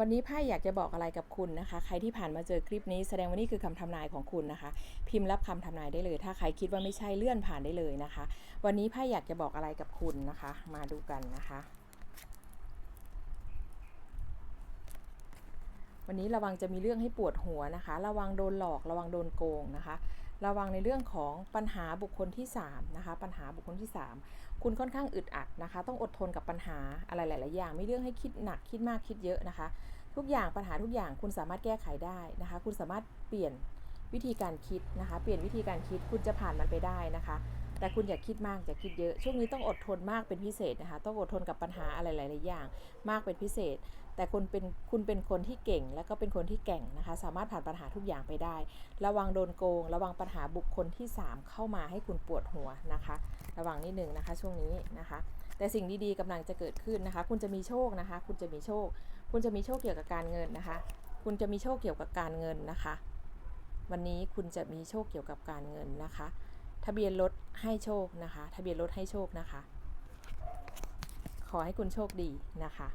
วันนี้ไพ่อยากจะบอกอะไรกับคุณนะคะ ใครที่ผ่านมาเจอคลิปนี้แสดงว่านี่คือคำทำนายของคุณนะคะ พิมพ์รับคำทำนายได้เลย ถ้าใครคิดว่าไม่ใช่เลื่อนผ่านได้เลยนะคะ วันนี้ไพ่อยากจะบอกอะไรกับคุณนะคะ มาดูกันนะคะ วันนี้ระวังจะมีเรื่องให้ปวดหัวนะคะ ระวังโดนหลอก ระวังโดนโกงนะคะ ระวังในเรื่องของปัญหาบุคคลที่3นะคะปัญหาบุคคลที่ 3 คุณค่อนข้างอึดอัดนะคะ ต้องอดทนกับปัญหาอะไรหลาย ๆ อย่างไม่เรื่องให้คิดหนักคิดมากคิดเยอะนะคะ ทุกอย่างปัญหาทุกอย่างคุณสามารถแก้ไขได้นะคะ คุณสามารถเปลี่ยนวิธีการคิดนะคะ เปลี่ยนวิธีการคิดคุณจะผ่านมันไปได้นะคะ แต่คุณอย่าคิดมากอย่าคิดเยอะ ช่วงนี้ต้องอดทนมากเป็นพิเศษนะคะ ต้องอดทนกับปัญหาอะไรหลาย ๆ อย่าง มากเป็นพิเศษ แต่คุณเป็นคุณเป็นคนที่เก่ง และก็เป็นคนที่แก่งนะคะ สามารถผ่านปัญหาทุกอย่างไปได้ ระวังโดนโกง ระวังปัญหาบุคคลที่ 3 เข้ามาให้คุณปวดหัวนะคะ ระวังนิดนึงนะคะช่วงนี้นะคะ แต่สิ่งดีๆกำลังจะเกิดขึ้นนะคะ คุณจะมีโชคนะคะ คุณจะมีโชค คุณจะมีโชคเกี่ยวกับการเงินนะคะ คุณจะมีโชคเกี่ยวกับการเงินนะคะ วันนี้คุณจะมีโชคเกี่ยวกับการเงินนะคะ ทะเบียนรถให้โชคนะคะ ทะเบียนรถให้โชคนะคะ ขอให้คุณโชคดีนะคะ